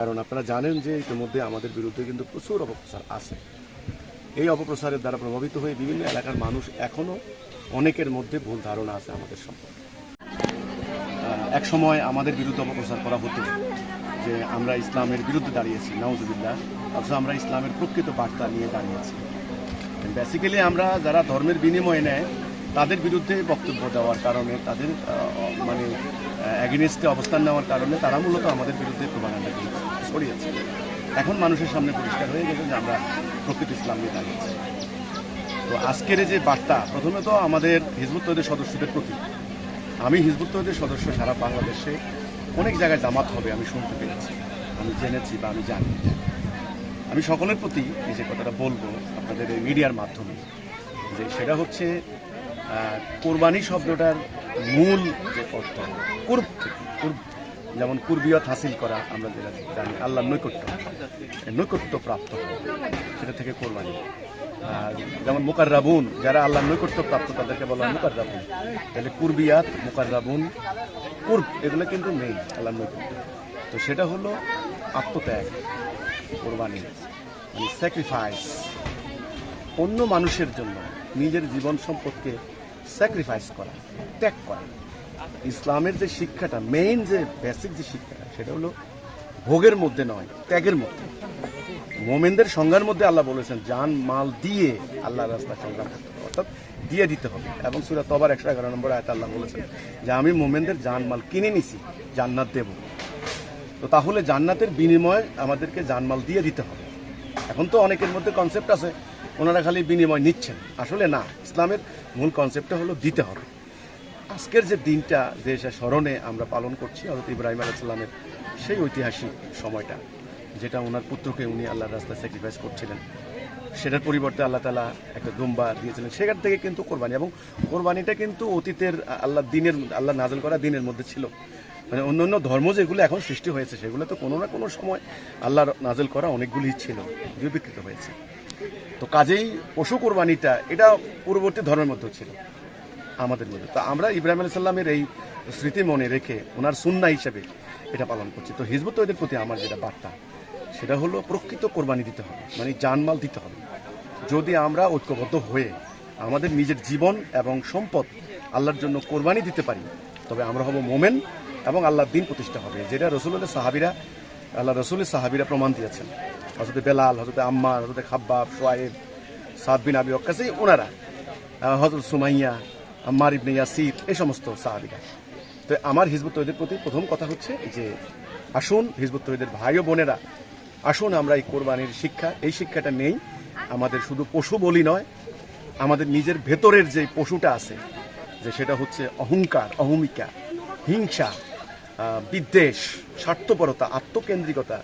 কারণ আপনারা জানেন যে ইতিমধ্যে আমাদের বিরুদ্ধে কিন্তু প্রচুর অপপ্রচার আছে। এই অপপ্রচারের দ্বারা প্রভাবিত হয়ে বিভিন্ন এলাকার মানুষ এখনও অনেকের মধ্যে ভুল ধারণা আছে আমাদের সম্পর্কে। এক সময় আমাদের বিরুদ্ধে অপপ্রচার করা হতো যে আমরা ইসলামের বিরুদ্ধে দাঁড়িয়েছি, নাউজুবিল্লাহ। অথচ আমরা ইসলামের প্রকৃত বার্তা নিয়ে দাঁড়িয়েছি। বেসিক্যালি আমরা যারা ধর্মের বিনিময়ে নেয় তাদের বিরুদ্ধে বক্তব্য দেওয়ার কারণে, তাদের মানে অ্যাগেনিস্টে অবস্থান নেওয়ার কারণে তারা মূলত আমাদের বিরুদ্ধে প্রবাগান্ডা ছড়িয়েছে। এখন মানুষের সামনে পরিষ্কার হয়ে গেছে যে আমরা প্রকৃত ইসলাম নিয়ে দাঁড়িয়েছি তো আজকের যে বার্তা, প্রথমে তো আমাদের হিজবুত তৈরির সদস্যদের প্রতি। আমি হিজবুত তৈরির সদস্য সারা বাংলাদেশে, অনেক জায়গায় জামাত হবে, আমি শুনতে পেরেছি আমি জেনেছি বা আমি জানি। আমি সকলের প্রতি এই যে কথাটা বলব আপনাদের এই মিডিয়ার মাধ্যমে, যে সেটা হচ্ছে কোরবানি শব্দটার মূল যে অর্থ, কুর্ব কুর্ব, যেমন কুরবিয়ত হাসিল করা আমরা যেটা জানি, আল্লাহর নৈকট্য নৈকট্য প্রাপ্ত সেটা থেকে কোরবানি। আর যেমন মুকাররাবুন, যারা আল্লাহর নৈকট্য প্রাপ্ত, তাদেরকে বলা হয় মুকাররাবুন। তাহলে কুরবিয়াত, মুকাররাবুন, কুর্ব, এগুলো কিন্তু নেই আল্লাহর নৈকট্য। তো সেটা হলো আত্মত্যাগ, কোরবানি মানে স্যাক্রিফাইস অন্য মানুষের জন্য নিজের জীবন সম্পদকে স্যাক্রিফাইস করা, ত্যাগ করা। ইসলামের যে শিক্ষাটা মেইন যে বেসিক যে শিক্ষাটা, সেটা হলো ভোগের মধ্যে নয়, ত্যাগের মধ্যে। মোমেনদের সংজ্ঞার মধ্যে আল্লাহ বলেছেন, জান, মাল দিয়ে আল্লাহ রাস্তা সংগ্রাম করতে অর্থাৎ দিয়ে দিতে হবে। এবং সুরা তবার একশো এগারো নম্বর আয়তা আল্লাহ বলেছেন যে, আমি মোমেনদের জান, মাল কিনে নিছি, জান্নাত দেব। তো তাহলে জান্নাতের বিনিময়ে আমাদেরকে জানমাল দিয়ে দিতে হবে। এখন তো অনেকের মধ্যে কনসেপ্ট আছে, ওনারা খালি বিনিময় নিচ্ছেন। আসলে না, ইসলামের মূল কনসেপ্টটা হলো দিতে হবে। আজকের যে দিনটা, যে স্মরণে আমরা পালন করছি হজরত ইব্রাহিম আলাইসাল্লামের সেই ঐতিহাসিক সময়টা, যেটা ওনার পুত্রকে উনি আল্লাহর রাস্তায় স্যাক্রিফাইস করছিলেন, সেটার পরিবর্তে আল্লাহ তালা একটা দুম্বা দিয়েছিলেন। সেখান থেকে কিন্তু কোরবানি, এবং কোরবানিটা কিন্তু অতীতের আল্লাহ দিনের, আল্লাহ নাজল করা দিনের মধ্যে ছিল। মানে অন্য অন্য ধর্ম যেগুলো এখন সৃষ্টি হয়েছে, সেগুলো তো কোনো না কোনো সময় আল্লাহর নাজল করা অনেকগুলি ছিল যেগুলো বিকৃত হয়েছে। তো কাজেই পশু কোরবানিটা, এটা পূর্ববর্তী ধর্মের মধ্যে ছিল, আমাদের মধ্যে। তো আমরা ইব্রাহিম আলাইহিস সাল্লামের এই স্মৃতি মনে রেখে ওনার সুন্না হিসেবে এটা পালন করছি। তো হিজবুত তৈদের প্রতি আমার যেটা বার্তা, সেটা হলো প্রকৃত কোরবানি দিতে হবে মানে জানমাল দিতে হবে। যদি আমরা ঐক্যবদ্ধ হয়ে আমাদের নিজের জীবন এবং সম্পদ আল্লাহর জন্য কোরবানি দিতে পারি, তবে আমরা হব মোমেন এবং আল্লাহর দিন প্রতিষ্ঠা হবে, যেটা রসুলের সাহাবিরা, আল্লাহ রসুলের সাহাবিরা প্রমাণ দিয়েছেন। হজরতে বেলাল হজরতে আম্মার হজরতে খাব্বাব সোয়েব সাদ বিন আবি অক্কাসি ওনারা হজরত সুমাইয়া, আম্মার ইবনে ইয়াসির, এই সমস্ত সাহাবিরা। তো আমার হিজবুত তৈদের প্রতি প্রথম কথা হচ্ছে যে, আসুন হিজবুত তৈদের ভাই ও বোনেরা, আসুন আমরা এই কোরবানির শিক্ষা, এই শিক্ষাটা নেই। আমাদের শুধু পশু বলি নয়, আমাদের নিজের ভেতরের যে পশুটা আছে, যে সেটা হচ্ছে অহংকার, অহমিকা, হিংসা বিদ্বেষ, স্বার্থপরতা, আত্মকেন্দ্রিকতা,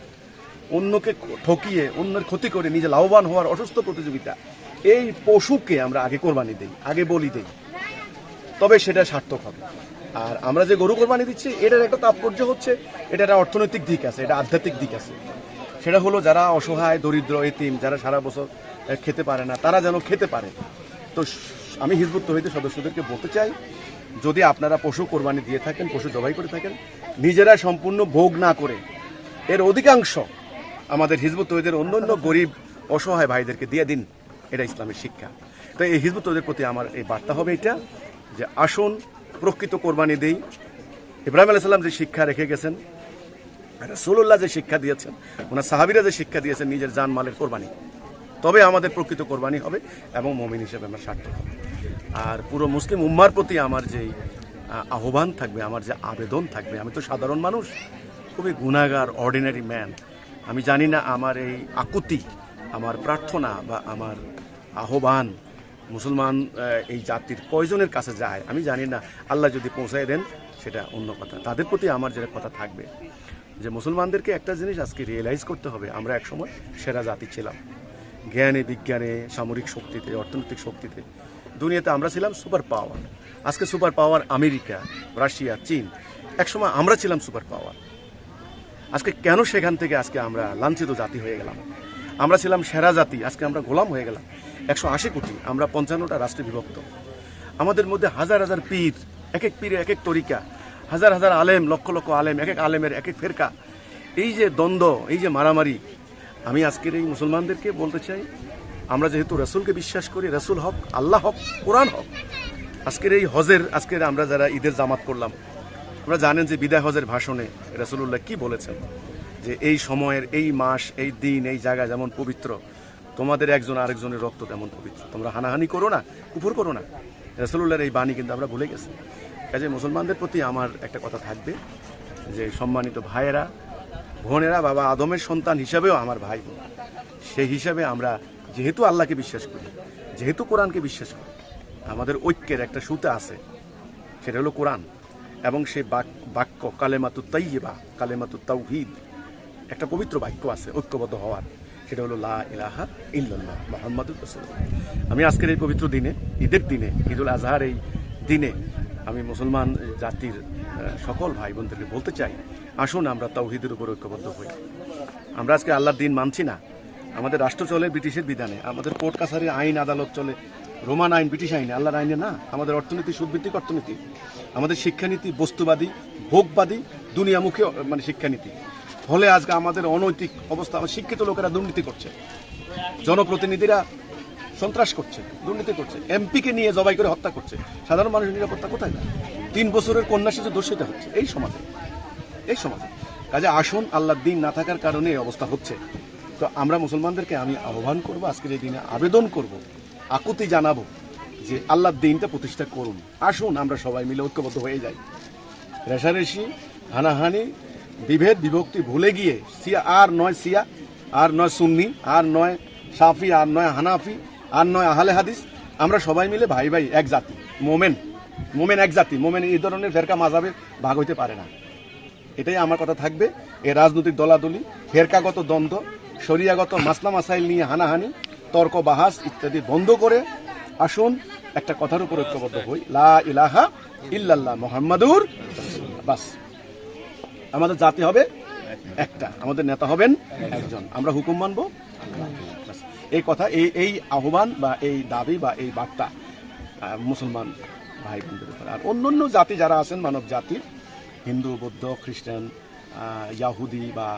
অন্যকে ঠকিয়ে, অন্যের ক্ষতি করে, নিজে লাভবান হওয়ার অসুস্থ প্রতিযোগিতা, এই পশুকে আমরা আগে কোরবানি দিই, আগে বলি দিই। তবে সেটা সার্থক হবে। আর আমরা যে গরু কোরবানি দিচ্ছি, এটার একটা তাৎপর্য হচ্ছে, এটা একটা অর্থনৈতিক দিক আছে, এটা আধ্যাত্মিক দিক আছে। সেটা হলো যারা অসহায়, দরিদ্র, এতিম, যারা সারা বছর খেতে পারে না, তারা যেন খেতে পারে। তো আমি হিজবুত তহিদের সদস্যদেরকে বলতে চাই, যদি আপনারা পশু কোরবানি দিয়ে থাকেন, পশু জবাই করে থাকেন নিজেরা সম্পূর্ণ ভোগ না করে। এর অধিকাংশ আমাদের হিজবুত তহিদের অন্য অন্য গরিব, অসহায় ভাইদেরকে দিয়ে দিন। এটা ইসলামের শিক্ষা। তো এই হিজবুত তহিদের প্রতি আমার এই বার্তা হবে এটা, যে আসুন, প্রকৃত কোরবানি দেই। ইব্রাহিম আলাইহিস সালাম যে শিক্ষা রেখে গেছেন রসুল্লাহ যে শিক্ষা দিয়েছেন, ওনার সাহাবিরা যে শিক্ষা দিয়েছেন নিজের জান মালের কোরবানি। তবে আমাদের প্রকৃত কোরবানি হবে এবং মমিন হিসেবে আমরা সার্থক হবে। আর পুরো মুসলিম উম্মার প্রতি আমার যে আহ্বান থাকবে, আমার যে আবেদন থাকবে, আমি তো সাধারণ মানুষ, খুবই গুণাগার অর্ডিনারি ম্যান আমি জানি না আমার এই আকুতি, আমার প্রার্থনা বা আমার আহ্বান মুসলমান এই জাতির কয়জনের কাছে যায়, আমি জানি না। আল্লাহ যদি পৌঁছায় দেন, সেটা অন্য কথা। তাদের প্রতি আমার যেটা কথা থাকবে, যে মুসলমানদেরকে একটা জিনিস আজকে রিয়েলাইজ করতে হবে, আমরা একসময় সেরা জাতি ছিলাম। জ্ঞানে, বিজ্ঞানে, সামরিক শক্তিতে, অর্থনৈতিক শক্তিতে। দুনিয়াতে আমরা ছিলাম সুপার পাওয়ার। আজকে সুপার পাওয়ার আমেরিকা, রাশিয়া, চীন। একসময় আমরা ছিলাম সুপার পাওয়ার। আজকে কেন সেখান থেকে আজকে আমরা লাঞ্ছিত জাতি হয়ে গেলাম? আমরা ছিলাম সেরা জাতি, আজকে আমরা গোলাম হয়ে গেলাম। একশো আশি কোটি, আমরা পঞ্চান্নটা রাষ্ট্রে বিভক্ত। আমাদের মধ্যে হাজার হাজার পীর এক এক পীরে এক এক তরিকা, হাজার হাজার আলেম, লক্ষ লক্ষ আলেম এক এক আলেমের এক এক ফেরকা। এই যে দ্বন্দ্ব, এই যে মারামারি, আমি আজকের এই মুসলমানদেরকে বলতে চাই আমরা যেহেতু রসুলকে বিশ্বাস করি, রসুল হক, আল্লাহ হক, কোরআন হক। আজকের এই হজের, আজকের আমরা যারা ঈদের জামাত করলাম, আমরা জানেন যে বিদায় হজের ভাষণে রসুল্লাহ কি বলেছেন? যে এই সময়ের, এই মাস, এই দিন, এই জায়গা যেমন পবিত্র, তোমাদের একজন আরেকজনের রক্ত তেমন পবিত্র। তোমরা হানাহানি করো না কুপুর করো না। রসুল্লাহর এই বাণী কিন্তু আমরা ভুলে গেছি। কাজে মুসলমানদের প্রতি আমার একটা কথা থাকবে, যে সম্মানিত ভাইয়েরা, বোনেরা, বাবা আদমের সন্তান হিসাবেও আমার ভাই বোন। সেই হিসাবে আমরা যেহেতু আল্লাহকে বিশ্বাস করি, যেহেতু কোরআনকে বিশ্বাস করি, আমাদের ঐক্যের একটা সুতা আছে, সেটা হলো কোরআন। এবং সেই বাক- বাক্য কালেমাতু তাইয়েবা, কালেমাতু তাওহিদ, একটা পবিত্র বাক্য আছে, ঐক্যবদ্ধ হওয়ার, সেটা হলো লা ইলাহা ইল্লাল্লাহ রাসূলুল্লাহ। আমি আজকের এই পবিত্র দিনে, ঈদের দিনে, ঈদুল আজহার এই দিনে আমি মুসলমান জাতির সকল ভাই বোনদেরকে বলতে চাই, আসুন আমরা তাওহিদের উপর ঐক্যবদ্ধ হই। আমরা আজকে আল্লাহর দিন মানছি না আমাদের রাষ্ট্র চলে, ব্রিটিশের বিধানে। আমাদের কোর্ট কাছারি আইন, আদালত চলে। রোমান আইন, ব্রিটিশ আইনে, আল্লাহর আইনে না। আমাদের অর্থনীতি সুদভিত্তিক অর্থনীতি। আমাদের শিক্ষানীতি বস্তুবাদী, ভোগবাদী, দুনিয়ামুখী মানে শিক্ষানীতি। ফলে আজকে আমাদের অনৈতিক অবস্থা শিক্ষিত লোকেরা দুর্নীতি করছে। জনপ্রতিনিধিরা সন্ত্রাস করছে, দুর্নীতি করছে। এমপিকে নিয়ে জবাই করে হত্যা করছে। সাধারণ মানুষের নিরাপত্তা কোথায়? না তিন বছরের কন্যা শিশু দর্শিত হচ্ছে, এই সমাজে। এই সমাজে। কাজে আসুন, আল্লাহর দিন না থাকার কারণে এই অবস্থা হচ্ছে। তো আমরা মুসলমানদেরকে আমি আহ্বান করব, আজকের এই দিনে আবেদন করব, আকুতি জানাব যে আল্লাহর দিনটা প্রতিষ্ঠা করুন। আসুন, আমরা সবাই মিলে ঐক্যবদ্ধ হয়ে যাই। রেশারেশি, হানাহানি, বিভেদ, বিভক্তি ভুলে গিয়ে, সিয়া আর নয় সিয়া, আর নয় সুন্নি, আর নয় সাফি, আর নয় হানাফি, আর নয় আহলে হাদিস, আমরা সবাই মিলে ভাই ভাই এক জাতি, মোমেন মোমেন এক জাতি, মোমেন এই ধরনের ফেরকা মাজাবে ভাগ হইতে পারে না। এটাই আমার কথা থাকবে, এ রাজনৈতিক দলাদলি, ফেরকাগত দ্বন্দ্ব শরিয়াগত মাসলা মাসাইল নিয়ে হানাহানি, তর্ক বাহাস ইত্যাদি বন্ধ করে আসুন, একটা কথার উপর ঐক্যবদ্ধ হই। লা ইলাহা ইল্লাল্লাহ মোহাম্মদুর। বাস। আমাদের জাতি হবে একটা, আমাদের নেতা হবেন একজন। আমরা হুকুম মানবো। এই কথা, এই এই আহ্বান বা এই দাবি বা এই বার্তা মুসলমান ভাই বোনদের উপর। আর অন্য অন্য জাতি যারা আছেন, মানব জাতি হিন্দু, বৌদ্ধ, খ্রিস্টান ইয়াহুদি বা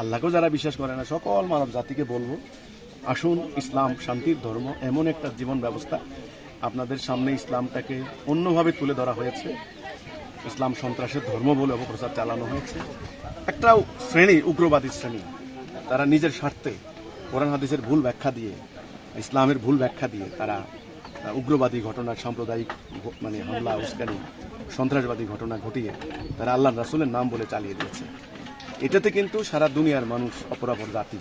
আল্লাহকেও যারা বিশ্বাস করে না, সকল মানব জাতিকে বলব, আসুন ইসলাম শান্তির ধর্ম এমন একটা জীবন ব্যবস্থা। আপনাদের সামনে ইসলামটাকে অন্যভাবে তুলে ধরা হয়েছে। ইসলাম সন্ত্রাসের ধর্ম বলে অপপ্রচার চালানো হয়েছে। একটা শ্রেণি, উগ্রবাদী শ্রেণি। তারা নিজের স্বার্থে কোরআন হাদিসের ভুল ব্যাখ্যা দিয়ে, ইসলামের ভুল ব্যাখ্যা দিয়ে তারা উগ্রবাদী ঘটনা সাম্প্রদায়িক মানে হামলা, উস্কানি, সন্ত্রাসবাদী ঘটনা ঘটিয়ে তারা আল্লাহ রাসুলের নাম বলে চালিয়ে দিয়েছে। এটাতে কিন্তু সারা দুনিয়ার মানুষ অপরাপর জাতি।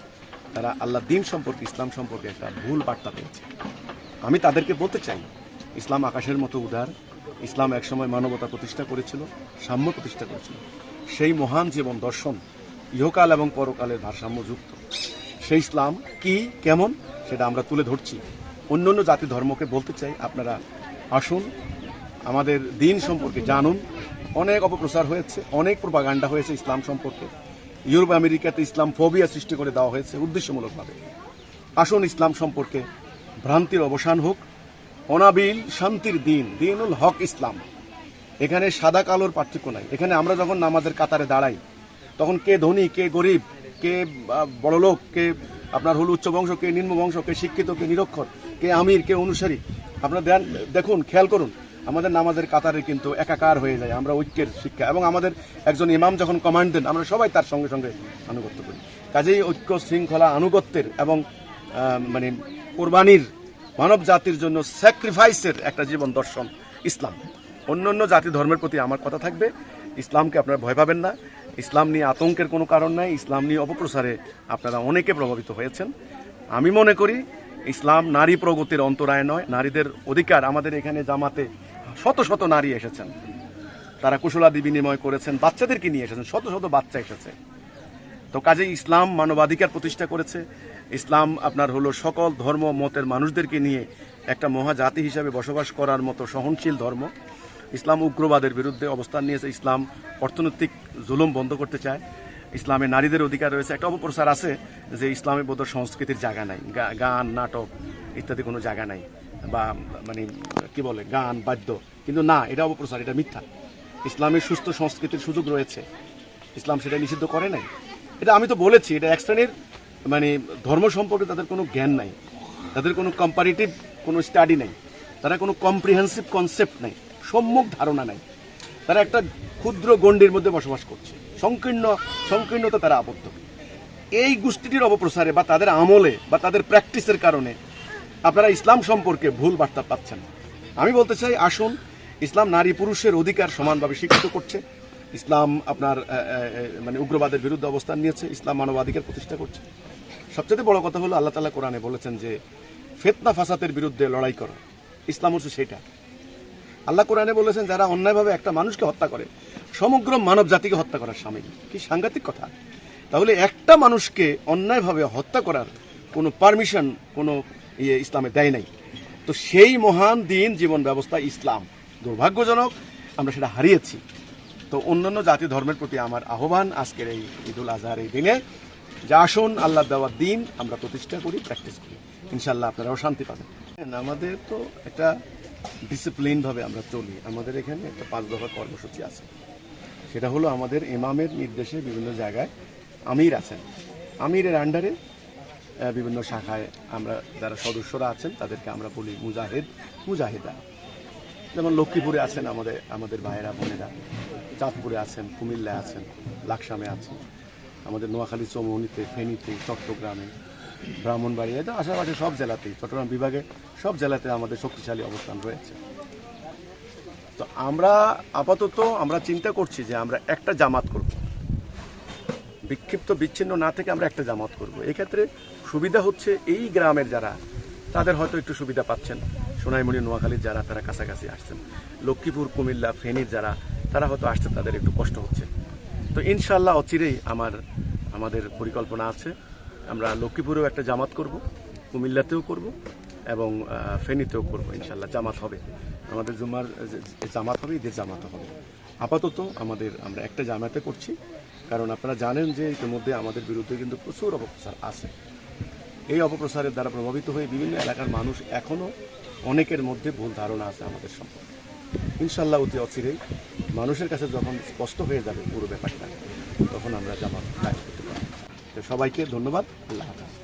তারা আল্লাহ দিন সম্পর্কে, ইসলাম সম্পর্কে একটা ভুল বার্তা পেয়েছে। আমি তাদেরকে বলতে চাই, ইসলাম আকাশের মতো উদার, ইসলাম একসময় মানবতা প্রতিষ্ঠা করেছিল, সাম্য প্রতিষ্ঠা করেছিল। সেই মহান জীবন দর্শন, ইহকাল এবং পরকালের ভারসাম্যযুক্ত। সেই ইসলাম কি, কেমন, সেটা আমরা তুলে ধরছি। অন্য অন্য জাতি ধর্মকে বলতে চাই, আপনারা আসুন, আমাদের দিন সম্পর্কে জানুন। অনেক অপপ্রচার হয়েছে, অনেক প্রপাগান্ডা হয়েছে ইসলাম সম্পর্কে। ইউরোপ, আমেরিকাতে ইসলাম ফোবিয়া সৃষ্টি করে দেওয়া হয়েছে উদ্দেশ্যমূলকভাবে। আসুন ইসলাম সম্পর্কে ভ্রান্তির অবসান হোক। অনাবিল শান্তির দিন, দিনুল হক ইসলাম। এখানে সাদা কালোর পার্থক্য নাই। এখানে আমরা যখন নামাজের কাতারে দাঁড়াই, তখন কে ধনী, কে গরিব, কে বড়লোক, কে আপনার হল উচ্চ বংশ, কে নিম্ন বংশ, কে শিক্ষিত, কে নিরক্ষর, কে আমির, কে অনুসারী। আপনারা দেখুন, খেয়াল করুন। আমাদের নামাজের কাতারে কিন্তু একাকার হয়ে যায়, আমরা ঐক্যের শিক্ষা। এবং আমাদের একজন ইমাম যখন কমান্ড দেন, আমরা সবাই তার সঙ্গে সঙ্গে আনুগত্য করি। কাজেই ঐক্য শৃঙ্খলা, আনুগত্যের এবং মানে কোরবানির মানব জাতির জন্য স্যাক্রিফাইসের একটা জীবন দর্শন ইসলাম। অন্য অন্য জাতি ধর্মের প্রতি আমার কথা থাকবে। ইসলামকে আপনারা ভয় পাবেন না। ইসলাম নিয়ে আতঙ্কের কোনো কারণ নাই। ইসলাম নিয়ে অপপ্রচারে আপনারা অনেকে প্রভাবিত হয়েছেন। আমি মনে করি, ইসলাম নারী প্রগতির অন্তরায় নয়। নারীদের অধিকার আমাদের এখানে জামাতে শত শত নারী এসেছেন। তারা কুশলাদি বিনিময় করেছেন, বাচ্চাদেরকে নিয়ে এসেছেন, শত শত বাচ্চা এসেছে। তো কাজে ইসলাম মানবাধিকার প্রতিষ্ঠা করেছে। ইসলাম আপনার হলো সকল ধর্ম, মতের মানুষদেরকে নিয়ে একটা মহাজাতি হিসাবে বসবাস করার মতো সহনশীল ধর্ম। ইসলাম উগ্রবাদের বিরুদ্ধে অবস্থান নিয়েছে। ইসলাম অর্থনৈতিক জুলুম বন্ধ করতে চায়। ইসলামে নারীদের অধিকার রয়েছে। একটা অপপ্রচার আছে যে ইসলামে বোধ সংস্কৃতির জায়গা নাই গান, নাটক ইত্যাদি কোনো জায়গা নাই। বা মানে কি বলে, গান, বাদ্য। কিন্তু না, এটা অপপ্রচার, এটা মিথ্যা। ইসলামের সুস্থ সংস্কৃতির সুযোগ রয়েছে। ইসলাম সেটা নিষিদ্ধ করে নাই। এটা আমি তো বলেছি, এটা এক শ্রেণির মানে ধর্ম সম্পর্কে তাদের কোনো জ্ঞান নাই। তাদের কোনো কম্পারিটিভ কোনো স্টাডি নেই। তারা কোনো কম্প্রিহেন্সিভ কনসেপ্ট নেই। সম্যক ধারণা নাই। তারা একটা ক্ষুদ্র গণ্ডির মধ্যে বসবাস করছে। সংকীর্ণ, সংকীর্ণতা তারা আবদ্ধ। এই গোষ্ঠীটির অপপ্রসারে বা তাদের আমলে বা তাদের প্র্যাকটিসের কারণে আপনারা ইসলাম সম্পর্কে ভুল বার্তা পাচ্ছেন। আমি বলতে চাই, আসুন, ইসলাম নারী পুরুষের অধিকার সমানভাবে স্বীকৃত করছে। ইসলাম আপনার মানে উগ্রবাদের বিরুদ্ধে অবস্থান নিয়েছে, ইসলাম মানবাধিকার প্রতিষ্ঠা করছে। সবচেয়ে বড় কথা হলো, আল্লাহ তালা কোরআনে বলেছেন যে, ফেতনা ফাসাদের বিরুদ্ধে লড়াই করো। ইসলাম হচ্ছে সেটা। আল্লাহ কোরআনে বলেছেন, যারা অন্যায়ভাবে একটা মানুষকে হত্যা করে, সমগ্র মানব জাতিকে হত্যা করার সামিল। কি সাংঘাতিক কথা। তাহলে একটা মানুষকে অন্যায়ভাবে হত্যা করার কোনো পারমিশন, কোনো ইসলামে দেয় নাই। তো সেই মহান দিন জীবন ব্যবস্থা ইসলাম। দুর্ভাগ্যজনক আমরা সেটা হারিয়েছি। তো অন্যান্য জাতি ধর্মের প্রতি আমার আহ্বান আজকের এই ঈদুল আজহার এই দিনে যে আসুন আল্লাহ দেওয়ার দিন আমরা প্রতিষ্ঠা করি প্র্যাকটিস করি। ইনশাল্লাহ আপনারাও শান্তি পাবেন। আমাদের তো একটা ডিসিপ্লিন ভাবে আমরা চলি। আমাদের এখানে একটা পাঁচ দফা কর্মসূচি আছে। সেটা হলো আমাদের ইমামের নির্দেশে বিভিন্ন জায়গায় আমির আছেন। আমিরের আন্ডারে বিভিন্ন শাখায় আমরা যারা সদস্যরা আছেন, তাদেরকে আমরা বলি মুজাহিদ, মুজাহিদা। যেমন লক্ষ্মীপুরে আছেন আমাদের আমাদের ভাইয়েরা, বোনেরা। চাঁদপুরে আছেন, কুমিল্লায় আছেন, লাকসামে আছেন। আমাদের নোয়াখালী চৌমনিতে ফেনীতে, চট্টগ্রামে, ব্রাহ্মণবাড়িয়া তো আশেপাশে সব জেলাতেই, চট্টগ্রাম বিভাগে সব জেলাতে আমাদের শক্তিশালী অবস্থান রয়েছে। তো আমরা আপাতত আমরা চিন্তা করছি যে আমরা একটা জামাত করব। বিক্ষিপ্ত বিচ্ছিন্ন না থেকে আমরা একটা জামাত করব। এক্ষেত্রে সুবিধা হচ্ছে এই গ্রামের যারা, তাদের হয়তো একটু সুবিধা পাচ্ছেন। সোনাইমণি নোয়াখালীর যারা, তারা কাছাকাছি আসছেন। লক্ষ্মীপুর, কুমিল্লা, ফেনীর যারা, তারা হয়তো আসছেন তাদের একটু কষ্ট হচ্ছে। তো ইনশাল্লাহ অচিরেই আমার, আমাদের পরিকল্পনা আছে। আমরা লক্ষ্মীপুরেও একটা জামাত করব, কুমিল্লাতেও করব এবং ফেনীতেও করব ইনশাল্লাহ জামাত হবে। আমাদের যে জামাত হবে, ঈদের জামাত হবে। আপাতত আমাদের, আমরা একটা জামাতে করছি। কারণ আপনারা জানেন যে ইতিমধ্যে আমাদের বিরুদ্ধে কিন্তু প্রচুর অপপ্রচার আছে। এই অপপ্রচারের দ্বারা প্রভাবিত হয়ে বিভিন্ন এলাকার মানুষ এখনও অনেকের মধ্যে ভুল ধারণা আছে আমাদের সম্পর্কে। ইনশাল্লাহ অতি অচিরেই মানুষের কাছে যখন স্পষ্ট হয়ে যাবে পুরো ব্যাপারটা, তখন আমরা জামাত করতে পারি তো সবাইকে ধন্যবাদ। আল্লাহ হাফেজ।